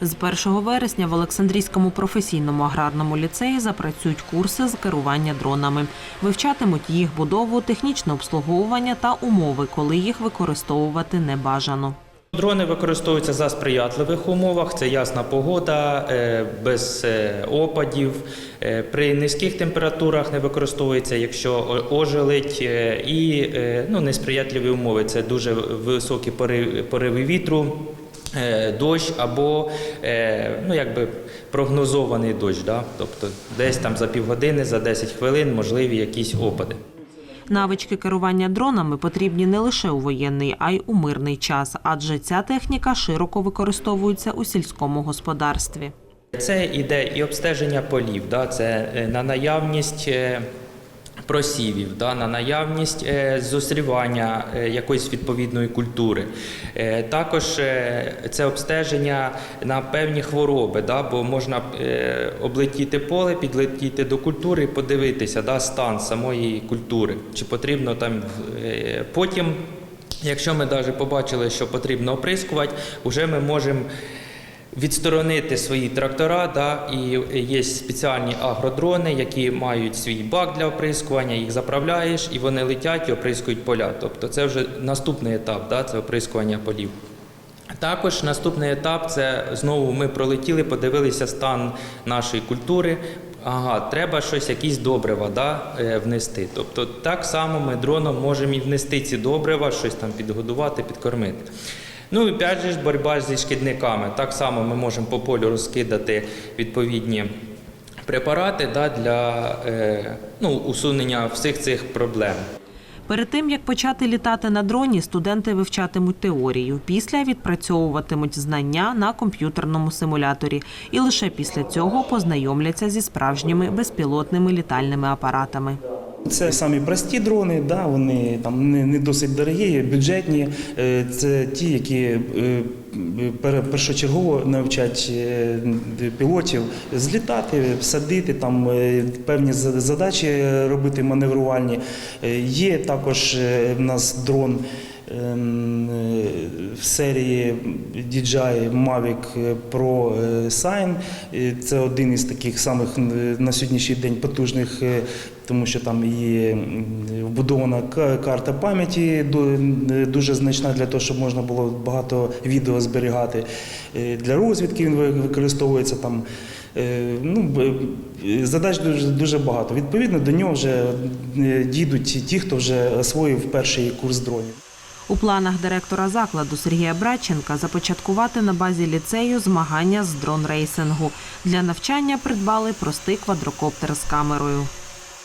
З 1 вересня в Олександрійському професійному аграрному ліцеї запрацюють курси з керування дронами. Вивчатимуть їх будову, технічне обслуговування та умови, коли їх використовувати не бажано. Дрони використовуються за сприятливих умовах. Це ясна погода, е, без е, опадів. Е, При низьких температурах не використовується, якщо о- ожеледь е, і ну, несприятливі умови. Це дуже високі пори- пориви вітру. Е, Дощ або е, ну, якби прогнозований дощ, да? тобто десь там за півгодини, за 10 хвилин можливі якісь опади. Навички керування дронами потрібні не лише у воєнний, а й у мирний час, адже ця техніка широко використовується у сільському господарстві. Це іде і обстеження полів, да, це е, на наявність просівів, да, на наявність е, зустрівання е, якоїсь відповідної культури. Е, Також це обстеження на певні хвороби, да, бо можна облетіти поле, підлетіти до культури і подивитися да, стан самої культури, чи потрібно там потім. Якщо ми навіть побачили, що потрібно оприскувати, вже ми можемо відсторонити свої трактора. Да, і є спеціальні агродрони, які мають свій бак для оприскування, їх заправляєш і вони летять і оприскують поля. Тобто це вже наступний етап, да, це оприскування полів. Також наступний етап це знову ми пролетіли, подивилися стан нашої культури. Ага, треба щось, якісь добрива да, е, внести. Тобто так само ми дроном можемо і внести ці добрива, щось там підгодувати, підкормити. Ну і опять же ж боротьба зі шкідниками. Так само ми можемо по полю розкидати відповідні препарати да, для е, ну, усунення всіх цих проблем. Перед тим як почати літати на дроні, студенти вивчатимуть теорію. Після відпрацьовуватимуть знання на комп'ютерному симуляторі, і лише після цього познайомляться зі справжніми безпілотними літальними апаратами. Це самі прості дрони, да, вони там не, не досить дорогі, бюджетні. Е, Це ті, які е, першочергово навчать е, пілотів злітати, садити, там певні задачі робити маневрувальні. Є також в нас дрон. Ем, е, В серії DJI Mavic Pro е, Sign. Це один із таких самих на сьогоднішній день потужних, е, тому що там є вбудована карта пам'яті дуже значна для того, щоб можна було багато відео зберігати. Для розвідки він використовується там. Ну, задач дуже, дуже багато. Відповідно, до нього вже дійдуть ті, хто вже освоїв перший курс дронів. У планах директора закладу Сергія Братченка започаткувати на базі ліцею змагання з дрон-рейсингу. Для навчання придбали простий квадрокоптер з камерою.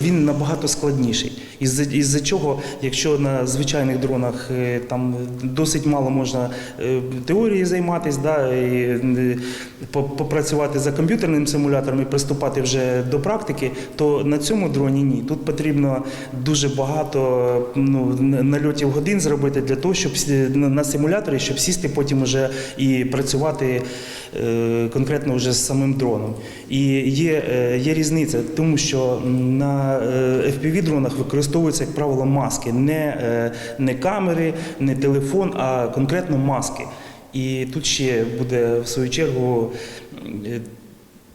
Він набагато складніший. Із-за із чого, якщо на звичайних дронах е, там досить мало можна е, теорії займатися, да, е, попрацювати за комп'ютерним симулятором і приступати вже до практики, то на цьому дроні ні. Тут потрібно дуже багато ну, нальотів годин зробити для того, щоб на симуляторі, щоб сісти потім вже і працювати конкретно вже з самим дроном. І є, є різниця, тому що на FPV-дронах використовуються, як правило, маски, не, е, не камери, не телефон, а конкретно маски. І тут ще буде в свою чергу. е,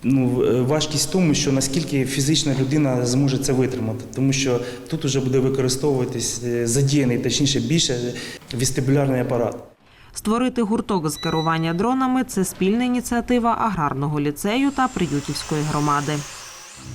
Ну, е, важкість в тому, що наскільки фізична людина зможе це витримати, тому що тут вже буде використовуватись е, задіяний, точніше більше вестибулярний апарат. Створити гурток з керування дронами це спільна ініціатива аграрного ліцею та приютівської громади.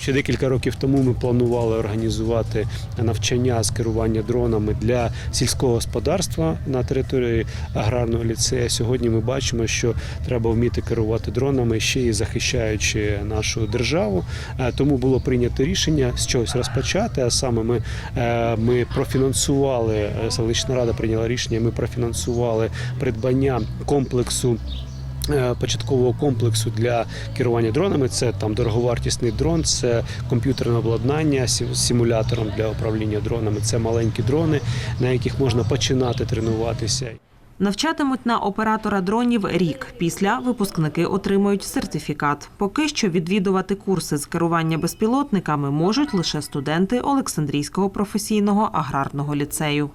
Ще декілька років тому ми планували організувати навчання з керування дронами для сільського господарства на території аграрного ліцею. Сьогодні ми бачимо, що треба вміти керувати дронами ще й захищаючи нашу державу. Е, Тому було прийнято рішення з чогось розпочати. А саме ми, е, ми профінансували е, селищна рада прийняла рішення. Ми профінансували придбання комплексу початкового комплексу для керування дронами. Це там дороговартісний дрон, це комп'ютерне обладнання з симулятором для управління дронами. Це маленькі дрони, на яких можна починати тренуватися. Навчатимуть на оператора дронів рік. Після випускники отримують сертифікат. Поки що відвідувати курси з керування безпілотниками можуть лише студенти Олександрійського професійного аграрного ліцею.